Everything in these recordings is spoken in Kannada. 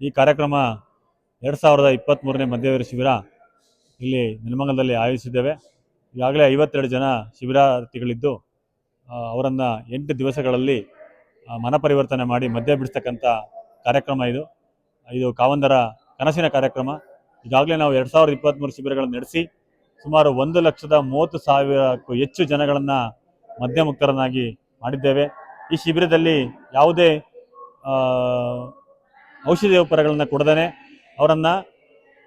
ಈ ಕಾರ್ಯಕ್ರಮ ಎರಡು ಸಾವಿರದ ಇಪ್ಪತ್ತ್ಮೂರನೇ ಮಧ್ಯವೀರ ಶಿಬಿರ ಇಲ್ಲಿ ನೆಲಮಂಗಲದಲ್ಲಿ ಆಯೋಜಿಸಿದ್ದೇವೆ. ಈಗಾಗಲೇ ಐವತ್ತೆರಡು ಜನ ಶಿಬಿರಾರ್ಥಿಗಳಿದ್ದು ಅವರನ್ನು ಎಂಟು ದಿವಸಗಳಲ್ಲಿ ಆ, ಮನ ಪರಿವರ್ತನೆ ಮಾಡಿ ಮದ್ಯ ಬಿಡಿಸ್ತಕ್ಕಂಥ ಕಾರ್ಯಕ್ರಮ ಇದು. ಇದು ಕಾವಂದರ ಕನಸಿನ ಕಾರ್ಯಕ್ರಮ. ಈಗಾಗಲೇ ನಾವು ಎರಡು ಸಾವಿರದ ಇಪ್ಪತ್ತ್ಮೂರು ಶಿಬಿರಗಳನ್ನು ನಡೆಸಿ ಸುಮಾರು ಒಂದು ಲಕ್ಷದ ಮೂವತ್ತು ಸಾವಿರಕ್ಕೂ ಹೆಚ್ಚು ಜನಗಳನ್ನು ಮದ್ಯಮುಕ್ತರನ್ನಾಗಿ ಮಾಡಿದ್ದೇವೆ. ಈ ಶಿಬಿರದಲ್ಲಿ ಯಾವುದೇ ಔಷಧಿ ಉಪಕರಣಗಳನ್ನು ಕೊಡದೇ ಅವರನ್ನು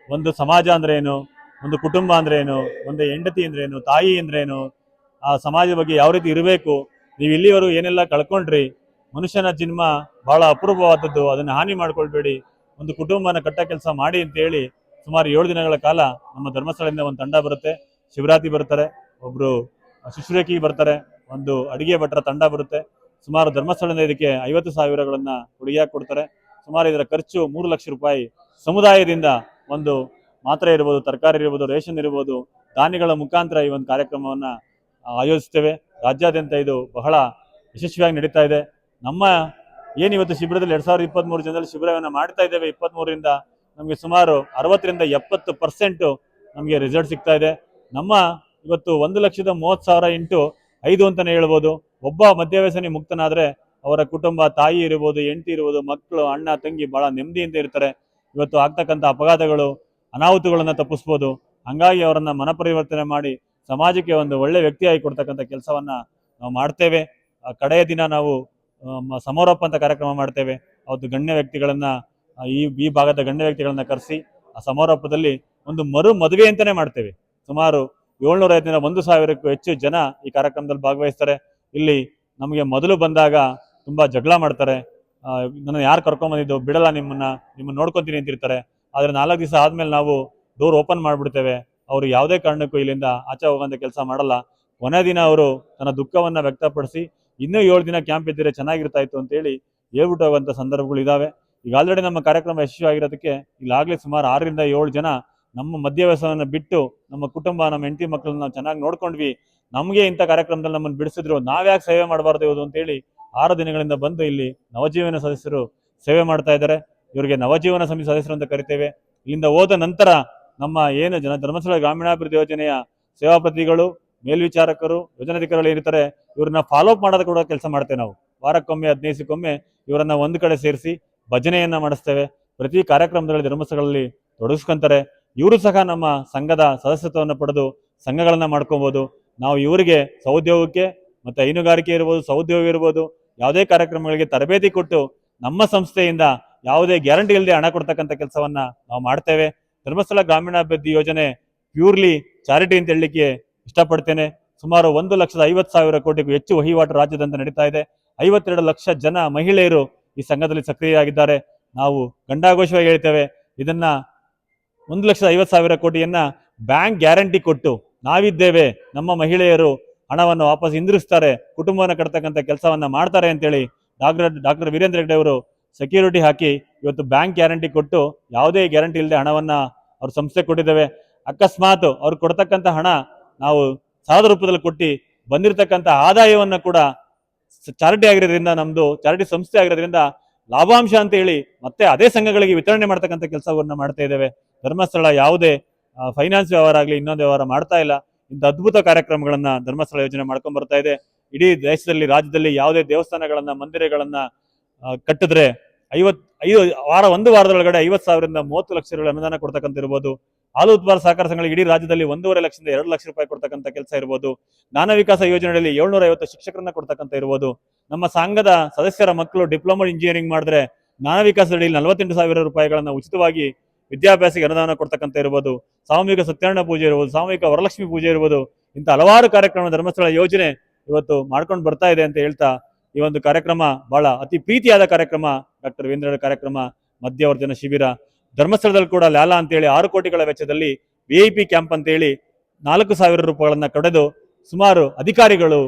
ಒಂದು ಸಮಾಜ ಅಂದ್ರೆ ಏನು? ಒಂದು ಕುಟುಂಬ ಅಂದ್ರೆ ಏನು? ಒಂದು ಹೆಂಡತಿ ಅಂದ್ರೆ ಏನು? ತಾಯಿ ಅಂದ್ರೆ ಏನು? ಆ ಸಮಾಜದ ಬಗ್ಗೆ ಯಾವ ರೀತಿ ಇರಬೇಕು? ನೀವು ಇಲ್ಲಿವರೆಗೂ ಏನೆಲ್ಲ ಕಳ್ಕೊಂಡ್ರಿ? ಮನುಷ್ಯನ ಜನ್ಮ ಬಹಳ ಅಪರೂಪವಾದದ್ದು. ಅದನ್ನು ಹಾನಿ ಮಾಡ್ಕೊಳ್ಬೇಡಿ. ಒಂದು ಕುಟುಂಬನ ಕಟ್ಟ ಕೆಲಸ ಮಾಡಿ ಅಂತ ಹೇಳಿ ಸುಮಾರು ಏಳು ದಿನಗಳ ಕಾಲ ನಮ್ಮ ಧರ್ಮಸ್ಥಳದಿಂದ ಒಂದು ತಂಡ ಬರುತ್ತೆ. ಶಿವರಾತ್ರಿ ಬರ್ತಾರೆ. ಒಬ್ರು ಶುಶ್ರೇಖಿ ಬರ್ತಾರೆ. ಒಂದು ಅಡಿಗೆ ಭಟ್ರ ತಂಡ ಬರುತ್ತೆ. ಸುಮಾರು ಧರ್ಮಸ್ಥಳದಿಂದ ಇದಕ್ಕೆ ಐವತ್ತು ಸಾವಿರಗಳನ್ನ ಕೊಡುಗೆಯಾಗಿ ಕೊಡ್ತಾರೆ. ಸುಮಾರು ಇದರ ಖರ್ಚು ಮೂರು ಲಕ್ಷ ರೂಪಾಯಿ ಸಮುದಾಯದಿಂದ ಒಂದು ಮಾತ್ರೆ ಇರ್ಬೋದು, ತರಕಾರಿ ಇರ್ಬೋದು, ರೇಷನ್ ಇರ್ಬೋದು ದಾನಿಗಳ ಮುಖಾಂತರ ಈ ಒಂದು ಕಾರ್ಯಕ್ರಮವನ್ನು ಆಯೋಜಿಸ್ತೇವೆ ರಾಜ್ಯಾದ್ಯಂತ ಇದು ಬಹಳ ಯಶಸ್ವಿಯಾಗಿ ನಡೀತಾ ಇದೆ. ನಮ್ಮ ಏನು ಇವತ್ತು ಶಿಬಿರದಲ್ಲಿ ಎರಡು ಸಾವಿರದ ಇಪ್ಪತ್ತ್ಮೂರು ಜನರಲ್ಲಿ ಶಿಬಿರವನ್ನು ಮಾಡ್ತಾ ಇದ್ದೇವೆ. ಇಪ್ಪತ್ತ್ಮೂರರಿಂದ ನಮಗೆ ಸುಮಾರು ಅರವತ್ತರಿಂದ ಎಪ್ಪತ್ತು ಪರ್ಸೆಂಟು ನಮಗೆ ರಿಸಲ್ಟ್ ಸಿಗ್ತಾ ಇದೆ. ನಮ್ಮ ಇವತ್ತು ಒಂದು ಲಕ್ಷದ ಮೂವತ್ತು ಸಾವಿರ ಇಂಟು ಐದು ಅಂತಲೇ ಹೇಳ್ಬೋದು. ಒಬ್ಬ ಮದ್ಯವ್ಯಸನಿ ಮುಕ್ತನಾದ್ರೆ ಅವರ ಕುಟುಂಬ, ತಾಯಿ ಇರ್ಬೋದು, ಹೆಂಡತಿ ಇರ್ಬೋದು, ಮಕ್ಕಳು, ಅಣ್ಣ, ತಂಗಿ ಬಹಳ ನೆಮ್ಮದಿಯಿಂದ ಇರ್ತಾರೆ. ಇವತ್ತು ಆಗ್ತಕ್ಕಂಥ ಅಪಘಾತಗಳು, ಅನಾಹುತಗಳನ್ನು ತಪ್ಪಿಸ್ಬೋದು. ಹಂಗಾಗಿ ಅವರನ್ನ ಮನಪರಿವರ್ತನೆ ಮಾಡಿ ಸಮಾಜಕ್ಕೆ ಒಂದು ಒಳ್ಳೆ ವ್ಯಕ್ತಿಯಾಗಿ ಕೊಡ್ತಕ್ಕಂಥ ಕೆಲಸವನ್ನ ನಾವು ಮಾಡ್ತೇವೆ. ಕಡೆಯ ದಿನ ನಾವು ಸಮಾರೋಪ ಅಂತ ಕಾರ್ಯಕ್ರಮ ಮಾಡ್ತೇವೆ. ಅವತ್ತು ಗಣ್ಯ ವ್ಯಕ್ತಿಗಳನ್ನ ಈ ಈ ಭಾಗದ ಗಣ್ಯ ವ್ಯಕ್ತಿಗಳನ್ನ ಕರೆಸಿ ಆ ಸಮಾರೋಪದಲ್ಲಿ ಒಂದು ಮರು ಮದುವೆ ಅಂತಾನೆ ಮಾಡ್ತೇವೆ. ಸುಮಾರು ಏಳ್ನೂರ ಐದರಿಂದ ಒಂದು ಸಾವಿರಕ್ಕೂ ಹೆಚ್ಚು ಜನ ಈ ಕಾರ್ಯಕ್ರಮದಲ್ಲಿ ಭಾಗವಹಿಸ್ತಾರೆ. ಇಲ್ಲಿ ನಮಗೆ ಮೊದಲು ಬಂದಾಗ ತುಂಬಾ ಜಗಳ ಮಾಡ್ತಾರೆ. ನನ್ನ ಯಾರು ಕರ್ಕೊಂಬಂದಿದ್ದು ಬಿಡಲ್ಲ ನಿಮ್ಮನ್ನ ನಿಮ್ಮನ್ನ ನೋಡ್ಕೊತೀನಿ ಅಂತಿರ್ತಾರೆ. ಆದ್ರೆ ನಾಲ್ಕು ದಿವಸ ಆದ್ಮೇಲೆ ನಾವು ಡೋರ್ ಓಪನ್ ಮಾಡಿಬಿಡ್ತೇವೆ. ಅವರು ಯಾವುದೇ ಕಾರಣಕ್ಕೂ ಇಲ್ಲಿಂದ ಆಚೆ ಹೋಗೋಂಥ ಕೆಲಸ ಮಾಡಲ್ಲ. ಕೊನೆ ದಿನ ಅವರು ತನ್ನ ದುಃಖವನ್ನ ವ್ಯಕ್ತಪಡಿಸಿ ಇನ್ನೂ ಏಳು ದಿನ ಕ್ಯಾಂಪ್ ಇದ್ದರೆ ಚೆನ್ನಾಗಿರ್ತಾ ಇತ್ತು ಅಂತೇಳಿ ಹೇಳ್ಬಿಟ್ಟು ಹೋಗುವಂಥ ಸಂದರ್ಭಗಳು ಇದಾವೆ. ಈಗ ಆಲ್ರೆಡಿ ನಮ್ಮ ಕಾರ್ಯಕ್ರಮ ಯಶಸ್ವಿಯಾಗಿರೋದಕ್ಕೆ ಈಗಾಗಲೇ ಸುಮಾರು ಆರರಿಂದ ಏಳು ಜನ ನಮ್ಮ ಮದ್ಯವ್ಯಸನವನ್ನು ಬಿಟ್ಟು ನಮ್ಮ ಕುಟುಂಬ, ನಮ್ಮ ಹೆಂಡತಿ ಮಕ್ಕಳನ್ನ ಚೆನ್ನಾಗಿ ನೋಡ್ಕೊಂಡ್ವಿ. ನಮಗೆ ಇಂಥ ಕಾರ್ಯಕ್ರಮದಲ್ಲಿ ನಮ್ಮನ್ನು ಬಿಡಿಸಿದ್ರು. ನಾವ್ಯಾಕೆ ಸೇವೆ ಮಾಡಬಾರ್ದು ಅಂತೇಳಿ ಆರು ದಿನಗಳಿಂದ ಬಂದು ಇಲ್ಲಿ ನವಜೀವನ ಸದಸ್ಯರು ಸೇವೆ ಮಾಡ್ತಾ ಇದ್ದಾರೆ. ಇವರಿಗೆ ನವಜೀವನ ಸಮಿತಿ ಸದಸ್ಯರು ಅಂತ ಕರಿತೇವೆ. ಇಲ್ಲಿಂದ ಹೋದ ನಂತರ ನಮ್ಮ ಏನು ಜನ ಧರ್ಮಸ್ಥಳ ಗ್ರಾಮೀಣಾಭಿವೃದ್ಧಿ ಯೋಜನೆಯ ಸೇವಾಪತಿಗಳು, ಮೇಲ್ವಿಚಾರಕರು, ಯೋಜನಾಧಿಕಾರಿಗಳು ಏನಿರ್ತಾರೆ ಇವ್ರನ್ನ ಫಾಲೋ ಅಪ್ ಮಾಡೋದು ಕೂಡ ಕೆಲಸ ಮಾಡ್ತೇವೆ ನಾವು. ವಾರಕ್ಕೊಮ್ಮೆ ಹದಿನೈದು ದಿವಸಕ್ಕೊಮ್ಮೆ ಇವರನ್ನ ಒಂದು ಕಡೆ ಸೇರಿಸಿ ಭಜನೆಯನ್ನ ಮಾಡಿಸ್ತೇವೆ. ಪ್ರತಿ ಕಾರ್ಯಕ್ರಮದಲ್ಲಿ ಧರ್ಮಸ್ಥಳಗಳಲ್ಲಿ ತೊಡಗಿಸ್ಕೊಂತಾರೆ. ಇವರು ಸಹ ನಮ್ಮ ಸಂಘದ ಸದಸ್ಯತ್ವವನ್ನು ಪಡೆದು ಸಂಘಗಳನ್ನ ಮಾಡ್ಕೋಬಹುದು ನಾವು ಇವರಿಗೆ ಸೌದ್ಯೋಗಕ್ಕೆ ಮತ್ತೆ ಹೈನುಗಾರಿಕೆ ಇರ್ಬೋದು ಸೌದ್ಯೋಗ ಇರ್ಬೋದು ಯಾವುದೇ ಕಾರ್ಯಕ್ರಮಗಳಿಗೆ ತರಬೇತಿ ಕೊಟ್ಟು ನಮ್ಮ ಸಂಸ್ಥೆಯಿಂದ ಯಾವುದೇ ಗ್ಯಾರಂಟಿ ಇಲ್ಲದೆ ಹಣ ಕೊಡ್ತಕ್ಕಂಥ ಕೆಲಸವನ್ನ ನಾವು ಮಾಡ್ತೇವೆ. ಧರ್ಮಸ್ಥಳ ಗ್ರಾಮೀಣಾಭಿವೃದ್ಧಿ ಯೋಜನೆ ಪ್ಯೂರ್ಲಿ ಚಾರಿಟಿ ಅಂತ ಹೇಳಲಿಕ್ಕೆ ಇಷ್ಟಪಡ್ತೇನೆ. ಸುಮಾರು ಒಂದು ಲಕ್ಷದ ಐವತ್ತು ಸಾವಿರ ಕೋಟಿಗೂ ಹೆಚ್ಚು ವಹಿವಾಟು ರಾಜ್ಯದಂತ ನಡೀತಾ ಇದೆ. ಐವತ್ತೆರಡು ಲಕ್ಷ ಜನ ಮಹಿಳೆಯರು ಈ ಸಂಘದಲ್ಲಿ ಸಕ್ರಿಯರಾಗಿದ್ದಾರೆ. ನಾವು ಗಂಡಾಘೋಷವಾಗಿ ಹೇಳ್ತೇವೆ, ಇದನ್ನ ಒಂದು ಲಕ್ಷದ ಐವತ್ತು ಸಾವಿರ ಕೋಟಿಯನ್ನ ಬ್ಯಾಂಕ್ ಗ್ಯಾರಂಟಿ ಕೊಟ್ಟು ನಾವಿದ್ದೇವೆ. ನಮ್ಮ ಮಹಿಳೆಯರು ಹಣವನ್ನು ವಾಪಸ್ ಹಿಂದಿರುಗಿಸ್ತಾರೆ, ಕುಟುಂಬವನ್ನು ಕಟ್ತಕ್ಕಂಥ ಕೆಲಸವನ್ನ ಮಾಡ್ತಾರೆ ಅಂತೇಳಿ ಡಾಕ್ಟರ್ ಡಾಕ್ಟರ್ ವೀರೇಂದ್ರ ಹೆಗ್ಡೆ ಅವರು ಸೆಕ್ಯೂರಿಟಿ ಹಾಕಿ ಇವತ್ತು ಬ್ಯಾಂಕ್ ಗ್ಯಾರಂಟಿ ಕೊಟ್ಟು ಯಾವುದೇ ಗ್ಯಾರಂಟಿ ಇಲ್ಲದೆ ಹಣವನ್ನ ಅವ್ರ ಸಂಸ್ಥೆ ಕೊಟ್ಟಿದ್ದೇವೆ. ಅಕಸ್ಮಾತ್ ಅವ್ರು ಕೊಡ್ತಕ್ಕಂಥ ಹಣ ನಾವು ಸಾಲದ ರೂಪದಲ್ಲಿ ಕೊಟ್ಟು ಬಂದಿರತಕ್ಕಂಥ ಆದಾಯವನ್ನು ಕೂಡ ಚಾರಿಟಿ ಆಗಿರೋದ್ರಿಂದ ನಮ್ದು, ಚಾರಿಟಿ ಸಂಸ್ಥೆ ಆಗಿರೋದ್ರಿಂದ ಲಾಭಾಂಶ ಅಂತ ಹೇಳಿ ಮತ್ತೆ ಅದೇ ಸಂಘಗಳಿಗೆ ವಿತರಣೆ ಮಾಡ್ತಕ್ಕಂಥ ಕೆಲಸವನ್ನು ಮಾಡ್ತಾ ಇದ್ದೇವೆ. ಧರ್ಮಸ್ಥಳ ಯಾವುದೇ ಫೈನಾನ್ಸ್ ವ್ಯವಹಾರ ಆಗಲಿ ಇನ್ನೊಂದು ವ್ಯವಹಾರ ಮಾಡ್ತಾ ಇಲ್ಲ. ಇಂಥ ಅದ್ಭುತ ಕಾರ್ಯಕ್ರಮಗಳನ್ನ ಧರ್ಮಸ್ಥಳ ಯೋಜನೆ ಮಾಡ್ಕೊಂಡ್ ಬರ್ತಾ ಇದೆ. ಇಡೀ ದೇಶದಲ್ಲಿ, ರಾಜ್ಯದಲ್ಲಿ ಯಾವುದೇ ದೇವಸ್ಥಾನಗಳನ್ನ, ಮಂದಿರಗಳನ್ನ ಕಟ್ಟಿದ್ರೆ ಐವತ್, ಐದು, ವಾರ, ಒಂದು ವಾರದೊಳಗಡೆ ಐವತ್ ಸಾವಿರದಿಂದ ಮೂವತ್ತು ಲಕ್ಷ ರೂಪಾಯಿ ಅನುದಾನ ಕೊಡ್ತಕ್ಕಂಥ ಇರ್ಬೋದು ಹಾಲು ಉತ್ಪಾದ ಸಹಕಾರ ಸಂಘಗಳಿಗೆ ಇಡೀ ರಾಜ್ಯದಲ್ಲಿ ಒಂದೂವರೆ ಲಕ್ಷದಿಂದ ಎರಡು ಲಕ್ಷ ರೂಪಾಯಿ ಕೊಡ್ತಕ್ಕಂಥ ಕೆಲಸ ಇರ್ಬೋದು. ಜ್ಞಾನ ವಿಕಾಸ ಯೋಜನೆಯಲ್ಲಿ ಏಳ್ನೂರ ಐವತ್ತು ಶಿಕ್ಷಕರನ್ನ ಕೊಡ್ತಕ್ಕಂಥ ಇರ್ಬೋದು ನಮ್ಮ ಸಂಘದ ಸದಸ್ಯರ ಮಕ್ಕಳು ಡಿಪ್ಲೊಮಾ ಇಂಜಿನಿಯರಿಂಗ್ ಮಾಡಿದ್ರೆ ಜ್ಞಾನ ವಿಕಾಸದಲ್ಲಿ ನಲವತ್ತೆಂಟು ಸಾವಿರ ರೂಪಾಯಿಗಳನ್ನ ಉಚಿತವಾಗಿ ವಿದ್ಯಾಭ್ಯಾಸಕ್ಕೆ ಅನುದಾನ ಕೊಡ್ತಕ್ಕಂಥ ಇರ್ಬೋದು, ಸಾಮೂಹಿಕ ಸತ್ಯನಾರಾಯಣ ಪೂಜೆ ಇರ್ಬೋದು, ಸಾಮೂಹಿಕ ವರಲಕ್ಷ್ಮಿ ಪೂಜೆ ಇರ್ಬೋದು, ಇಂಥ ಹಲವಾರು ಕಾರ್ಯಕ್ರಮ ಧರ್ಮಸ್ಥಳ ಯೋಜನೆ ಇವತ್ತು ಮಾಡ್ಕೊಂಡು ಬರ್ತಾ ಇದೆ ಅಂತ ಹೇಳ್ತಾ ಈ ಒಂದು ಕಾರ್ಯಕ್ರಮ ಬಹಳ ಅತಿ ಪ್ರೀತಿಯಾದ ಕಾರ್ಯಕ್ರಮ. ಡಾಕ್ಟರ್ ವೀಂದ್ರ ಕಾರ್ಯಕ್ರಮ, ಮಧ್ಯವರ್ಜನ ಶಿಬಿರ, ಧರ್ಮಸ್ಥಳದಲ್ಲಿ ಕೂಡ ಲ್ಯಾಲಾ ಅಂತೇಳಿ ಆರು ಕೋಟಿಗಳ ವೆಚ್ಚದಲ್ಲಿ ವಿ ಐ ಪಿ ಕ್ಯಾಂಪ್ ಅಂತೇಳಿ ನಾಲ್ಕು ಸಾವಿರ ರೂಪಾಯಿಗಳನ್ನ ಕಡೆದು ಸುಮಾರು ಅಧಿಕಾರಿಗಳು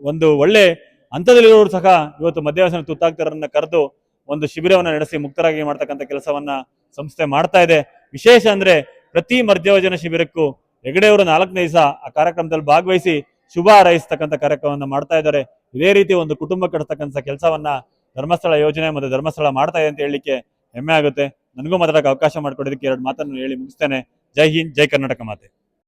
ಒಂದು ಒಳ್ಳೆ ಹಂತದಲ್ಲಿರೋರು ಸಹ ಇವತ್ತು ಮಧ್ಯಾಹ್ನ ತುತ್ತಾಗ್ತಾರನ್ನ ಕರೆದು ಒಂದು ಶಿಬಿರವನ್ನು ನಡೆಸಿ ಮುಕ್ತರಾಗಿ ಮಾಡ್ತಕ್ಕಂಥ ಕೆಲಸವನ್ನ ಸಂಸ್ಥೆ ಮಾಡ್ತಾ ಇದೆ. ವಿಶೇಷ ಅಂದ್ರೆ ಪ್ರತಿ ಮರ್ಜವಜನ ಶಿಬಿರಕ್ಕೂ ಹೆಗಡೆಯವರು ನಾಲ್ಕನೇ ದಿವಸ ಆ ಕಾರ್ಯಕ್ರಮದಲ್ಲಿ ಭಾಗವಹಿಸಿ ಶುಭ ಹಾರೈಸ್ತಕ್ಕಂಥ ಕಾರ್ಯಕ್ರಮವನ್ನು ಮಾಡ್ತಾ ಇದ್ದಾರೆ. ಇದೇ ರೀತಿ ಒಂದು ಕುಟುಂಬ ಕಟ್ತಕ್ಕಂಥ ಕೆಲಸವನ್ನ ಧರ್ಮಸ್ಥಳ ಯೋಜನೆ ಮತ್ತು ಧರ್ಮಸ್ಥಳ ಮಾಡ್ತಾ ಇದೆ ಅಂತ ಹೇಳಲಿಕ್ಕೆ ಹೆಮ್ಮೆ ಆಗುತ್ತೆ. ನನಗೂ ಮಾತಾಡಕ್ಕೆ ಅವಕಾಶ ಮಾಡಿಕೊಡೋದಕ್ಕೆ ಎರಡು ಮಾತನ್ನು ಹೇಳಿ ಮುಗಿಸ್ತೇನೆ. ಜೈ ಹಿಂದ್, ಜೈ ಕರ್ನಾಟಕ ಮಾತೆ.